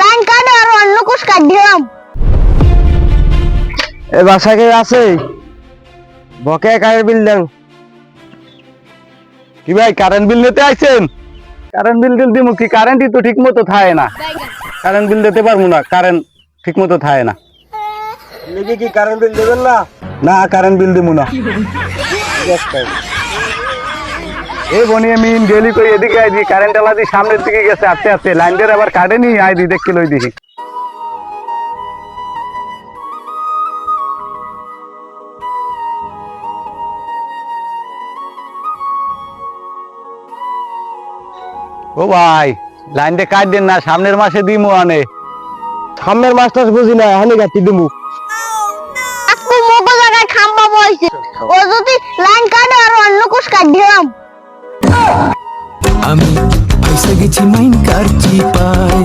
Line কাটে আর অন্য কুশ কাট দিলাম। এ বাসা কে আছে? বকে কারেন্ট বিল দেন। কি ভাই কারেন্ট বিল নিতে আইছেন? কারেন্ট বিল দিল দিমু কি? কারেন্টই তো ঠিক মতো থাকে না। কারেন্ট বিল দিতে পারব না কারেন্ট ঠিক মতো থাকে না। লিখে কি কারেন্ট বিল দেবেন না? না কারেন্ট বিল দিমু না। এই বনি আমি গেলি কই এদিকে আইদি কারেন্ট আলা দি সামনের দিকে গেছে আস্তে আস্তে। লাইন দিয়ে আবার কাটে নি আইদি দেখতে লই দেখি। ও ভাই লাইন দিয়ে কাট দেন না সামনের মাসে দিমু আনে। সামনের মাস্টার বুঝি না হানি গাতি দিমু। আকু মগো জায়গায় খাম্বা বইছে। ও যদি লাইন কাটে আর অন্য কুশ কাট দিলাম। আমি ফাইসে গেছি মাইন কার চিপায়।